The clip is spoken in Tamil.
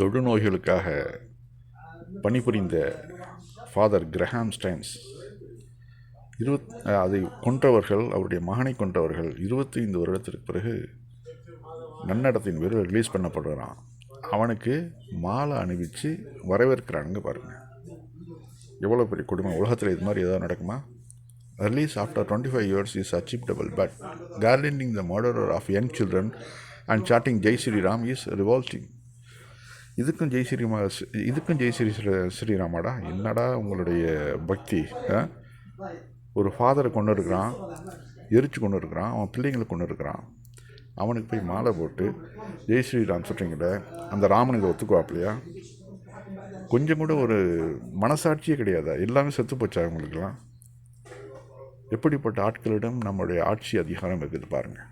தொழுநோய்களுக்காக பணிபுரிந்த ஃபாதர் கிரஹாம் ஸ்டைன்ஸ். இருபத் அதை கொன்றவர்கள் அவருடைய மகனை கொன்றவர்கள் இருபத்தைந்து வருடத்திற்கு பிறகு நன்னடத்தின் பேரில் ரிலீஸ் பண்ணப்படுறான். அவனுக்கு மாலை அணிவித்து வரவேற்கிறானுங்க பாருங்கள் எவ்வளோ பெரிய கொடுமை. உலகத்தில் இது மாதிரி ஏதாவது நடக்குமா? Release after twenty five years is acceptable but garlanding the murderer of young children and chanting Jai Shriram is revolting இதுக்கும் ஜெய் ஸ்ரீமா இதுக்கும் ஜெய் ஸ்ரீ ஸ்ரீராமாடா என்னடா உங்களுடைய பக்தி ஆ? ஒரு ஃபாதரை கொண்டு இருக்கிறான் எரிச்சு கொண்டு இருக்கிறான் அவன் பிள்ளைங்களை கொண்டு இருக்கிறான். அவனுக்கு போய் மாலை போட்டு ஜெய் ஸ்ரீராம் சொல்கிறீங்களே அந்த ராமன் இதை ஒத்துக்குவாப்பிலையா? கொஞ்சம் கூட ஒரு மனசாட்சியே கிடையாதா? எல்லாமே செத்து போச்சா அவங்களுக்கெல்லாம் எப்படிப்பட்ட ஆட்களிடம் நம்முடைய ஆட்சி அதிகாரம் இருக்குது பாருங்கள்